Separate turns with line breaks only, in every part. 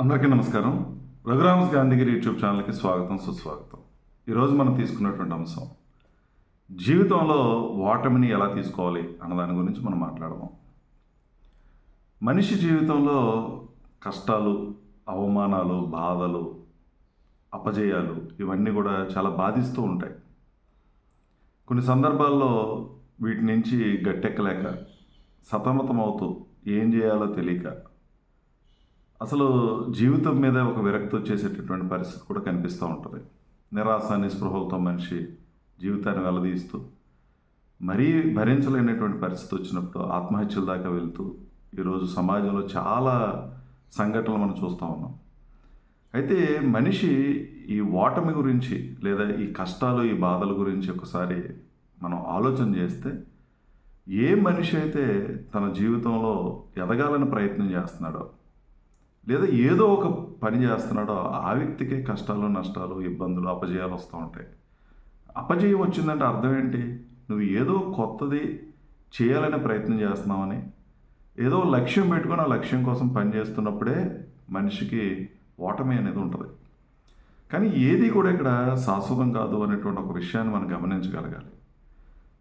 అందరికీ నమస్కారం. రఘురామస్ గాంధీగిరి యూట్యూబ్ ఛానల్కి స్వాగతం సుస్వాగతం. ఈరోజు మనం తీసుకున్నటువంటి అంశం జీవితంలో ఓటమిని ఎలా తీసుకోవాలి అన్న దాని గురించి మనం మాట్లాడదాం. మనిషి జీవితంలో కష్టాలు అవమానాలు బాధలు అపజయాలు ఇవన్నీ కూడా చాలా బాధిస్తూ ఉంటాయి. కొన్ని సందర్భాల్లో వీటి నుంచి గట్టెక్కలేక సతమతమవుతూ ఏం చేయాలో తెలియక అసలు జీవితం మీద ఒక విరక్తి వచ్చేసేటటువంటి పరిస్థితి కూడా కనిపిస్తూ ఉంటుంది. నిరాశ నిస్పృహలతో మనిషి జీవితాన్ని వెలదీస్తూ మరీ భరించలేనటువంటి పరిస్థితి వచ్చినప్పుడు ఆత్మహత్యల దాకా వెళ్తూ ఈరోజు సమాజంలో చాలా సంఘటనలు మనం చూస్తూ ఉన్నాం. అయితే మనిషి ఈ ఓటమి గురించి లేదా ఈ కష్టాలు ఈ బాధల గురించి ఒకసారి మనం ఆలోచన చేస్తే ఏ మనిషి అయితే తన జీవితంలో ఎదగాలని ప్రయత్నం చేస్తున్నాడో లేదా ఏదో ఒక పని చేస్తున్నాడో ఆ వ్యక్తికే కష్టాలు నష్టాలు ఇబ్బందులు అపజయాలు వస్తూ ఉంటాయి. అపజయం వచ్చిందంటే అర్థం ఏంటి? నువ్వు ఏదో కొత్తది చేయాలనే ప్రయత్నం చేస్తున్నావని ఏదో లక్ష్యం పెట్టుకొని ఆ లక్ష్యం కోసం పనిచేస్తున్నప్పుడే మనిషికి ఓటమి అనేది ఉంటుంది. కానీ ఏది కూడా ఇక్కడ శాశ్వతం కాదు అనేటువంటి ఒక విషయాన్ని మనం గమనించగలగాలి.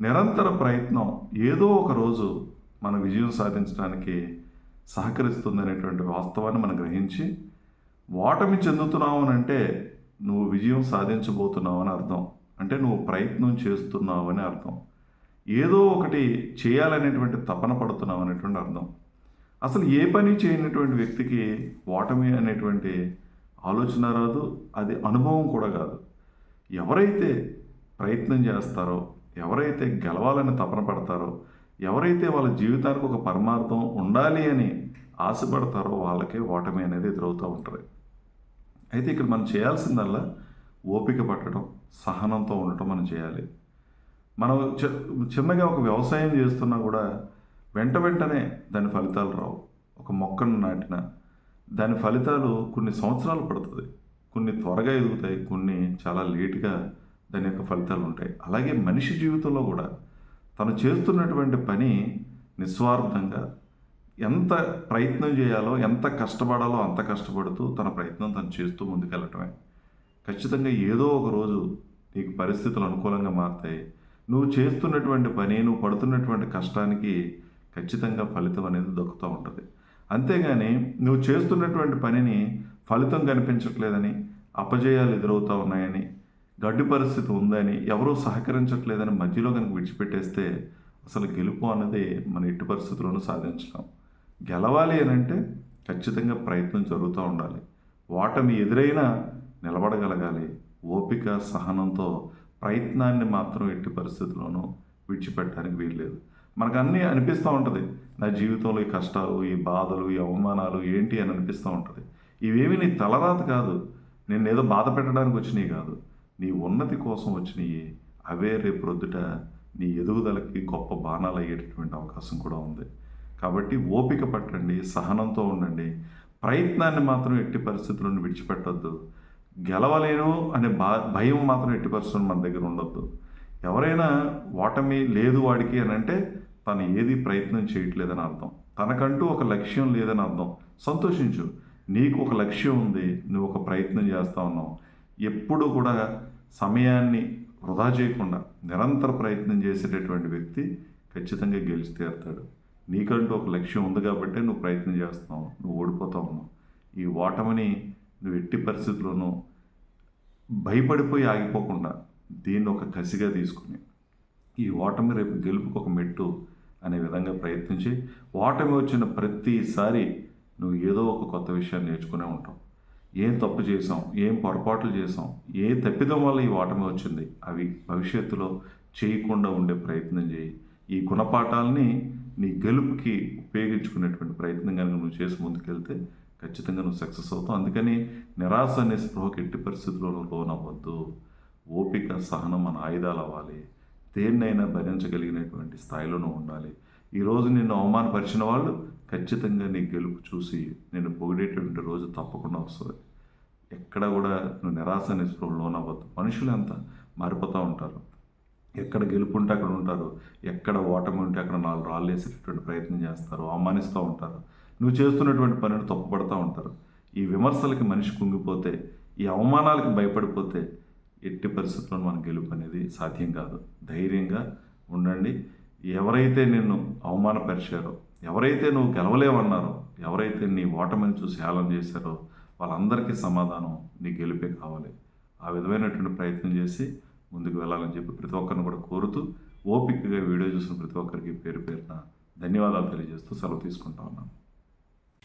నిరంతర ప్రయత్నం ఏదో ఒక రోజు మన విజయం సాధించడానికి సహకరిస్తుంది అనేటువంటి వాస్తవాన్ని మనం గ్రహించి ఓటమి చెందుతున్నావు అని అంటే నువ్వు విజయం సాధించబోతున్నావు అని అర్థం. అంటే నువ్వు ప్రయత్నం చేస్తున్నావు అని అర్థం. ఏదో ఒకటి చేయాలనేటువంటి తపన పడుతున్నావు అనేటువంటి అర్థం. అసలు ఏ పని చేయనటువంటి వ్యక్తికి ఓటమి అనేటువంటి ఆలోచన రాదు అది అనుభవం కూడా కాదు. ఎవరైతే ప్రయత్నం చేస్తారో ఎవరైతే గెలవాలని తపన పడతారో ఎవరైతే వాళ్ళ జీవితానికి ఒక పరమార్థం ఉండాలి అని ఆశపడతారో వాళ్ళకే ఓటమి అనేది ఎదురవుతూ ఉంటుంది. అయితే ఇక్కడ మనం చేయాల్సిందల్లా ఓపిక పట్టడం సహనంతో ఉండటం మనం చేయాలి. మనం చిన్నగా ఒక వ్యవసాయం చేస్తున్నా కూడా వెంట వెంటనే దాని ఫలితాలు రావు. ఒక మొక్కను నాటిన దాని ఫలితాలు కొన్ని సంవత్సరాలు పడుతుంది. కొన్ని త్వరగా ఎదుగుతాయి కొన్ని చాలా లేటుగా దాని యొక్క ఫలితాలు ఉంటాయి. అలాగే మనిషి జీవితంలో కూడా తను చేస్తున్నటువంటి పని నిస్వార్థంగా ఎంత ప్రయత్నం చేయాలో ఎంత కష్టపడాలో అంత కష్టపడుతూ తన ప్రయత్నం తను చేస్తూ ముందుకెళ్ళటమే. ఖచ్చితంగా ఏదో ఒక రోజు నీకు పరిస్థితులు అనుకూలంగా మారుతాయి. నువ్వు చేస్తున్నటువంటి పని నువ్వు పడుతున్నటువంటి కష్టానికి ఖచ్చితంగా ఫలితం అనేది దొక్కుతూ ఉంటుంది. అంతేగాని నువ్వు చేస్తున్నటువంటి పనిని ఫలితం కనిపించట్లేదని అపజయాలు ఎదురవుతూ ఉన్నాయని గడ్డి పరిస్థితి ఉందని ఎవరూ సహకరించట్లేదని మధ్యలో కనుక విడిచిపెట్టేస్తే అసలు గెలుపు అన్నది మన ఎట్టి పరిస్థితుల్లోనూ సాధించడం గెలవాలి అని అంటే ఖచ్చితంగా ప్రయత్నం జరుగుతూ ఉండాలి. ఓటమి ఎదురైనా నిలబడగలగాలి. ఓపిక సహనంతో ప్రయత్నాన్ని మాత్రం ఎట్టి పరిస్థితుల్లోనూ విడిచిపెట్టడానికి వీల్లేదు. మనకు అన్నీ అనిపిస్తూ ఉంటుంది. నా జీవితంలో ఈ కష్టాలు ఈ బాధలు ఈ అవమానాలు ఏంటి అని అనిపిస్తూ ఉంటుంది. ఇవేమి నీ తలరాత కాదు. నేను ఏదో బాధ పెట్టడానికి వచ్చినాయి కాదు. నీ ఉన్నతి కోసం వచ్చినాయి అవే రేపు రొద్దుట నీ ఎదుగుదలకి గొప్ప బాణాలు అయ్యేటటువంటి అవకాశం కూడా ఉంది. కాబట్టి ఓపిక పట్టండి సహనంతో ఉండండి. ప్రయత్నాన్ని మాత్రం ఎట్టి పరిస్థితులను విడిచిపెట్టొద్దు. గెలవలేను అనే బా భయం మాత్రం ఎట్టి పరిస్థితులు మన దగ్గర ఉండొద్దు. ఎవరైనా ఓటమి లేదు వాడికి అని అంటే తను ఏది ప్రయత్నం చేయట్లేదని అర్థం. తనకంటూ ఒక లక్ష్యం లేదని అర్థం. సంతోషించు. నీకు ఒక లక్ష్యం ఉంది. నువ్వు ఒక ప్రయత్నం చేస్తా ఉన్నావు. ఎప్పుడు కూడా సమయాన్ని వృధా చేయకుండా నిరంతర ప్రయత్నం చేసేటటువంటి వ్యక్తి ఖచ్చితంగా గెలిచి తీరుతాడు. నీకంటూ ఒక లక్ష్యం ఉంది కాబట్టి నువ్వు ప్రయత్నం చేస్తున్నావు నువ్వు ఓడిపోతా ఉన్నావు. ఈ ఓటమిని నువ్వు ఎట్టి పరిస్థితుల్లోనూ భయపడిపోయి ఆగిపోకుండా దీన్ని ఒక కసిగా తీసుకుని ఈ ఓటమి రేపు గెలుపుకు ఒక మెట్టు అనే విధంగా ప్రయత్నించి ఓటమి వచ్చిన ప్రతిసారి నువ్వు ఏదో ఒక కొత్త విషయాన్ని నేర్చుకునే ఉంటావు. ఏం తప్పు చేసాం ఏం పొరపాట్లు చేసాం ఏ తప్పిదం వల్ల ఈ ఓటమి వచ్చింది? అవి భవిష్యత్తులో చేయకుండా ఉండే ప్రయత్నం చేయి. ఈ గుణపాఠాలని నీ గెలుపుకి ఉపయోగించుకునేటువంటి ప్రయత్నం కనుక నువ్వు చేసి ముందుకెళ్తే ఖచ్చితంగా నువ్వు సక్సెస్ అవుతావు. అందుకని నిరాశ అనే స్పృహకి ఎట్టి పరిస్థితుల్లో లోనవ్వద్దు. ఓపిక సహనం మన ఆయుధాలు అవ్వాలి. దేన్నైనా భరించగలిగినటువంటి స్థాయిలోనూ ఉండాలి. ఈరోజు నిన్ను అవమానపరిచిన వాళ్ళు ఖచ్చితంగా నీ గెలుపు చూసి నేను పొగిడేటువంటి రోజు తప్పకుండా వస్తుంది. ఎక్కడ కూడా నువ్వు నిరాశ నిస్పృహలు లోనవ్వద్దు మనుషులు అంతా మారిపోతూ ఉంటారు. ఎక్కడ గెలుపు ఉంటే అక్కడ ఉంటారు. ఎక్కడ ఓటమి ఉంటే అక్కడ నాలుగు రాళ్ళు వేసేటటువంటి ప్రయత్నం చేస్తారు. అవమానిస్తూ ఉంటారు. నువ్వు చేస్తున్నటువంటి పనిని తప్పుపడుతూ ఉంటారు. ఈ విమర్శలకి మనిషి కుంగిపోతే ఈ అవమానాలకి భయపడిపోతే ఎట్టి పరిస్థితుల్లో మన గెలుపు అనేది సాధ్యం కాదు. ధైర్యంగా ఉండండి. ఎవరైతే నిన్ను అవమానపరిచారో ఎవరైతే నువ్వు గెలవలేవన్నారో ఎవరైతే నీ ఓటమిని చూసి హేళన చేశారో వాళ్ళందరికీ సమాధానం నీ గెలిపే కావాలి. ఆ విధమైనటువంటి ప్రయత్నం చేసి ముందుకు వెళ్ళాలని చెప్పి ప్రతి ఒక్కరిని కూడా కోరుతూ ఓపికగా వీడియో చూసిన ప్రతి ఒక్కరికి పేరు పేరున ధన్యవాదాలు తెలియజేస్తూ సెలవు తీసుకుంటా ఉన్నాను.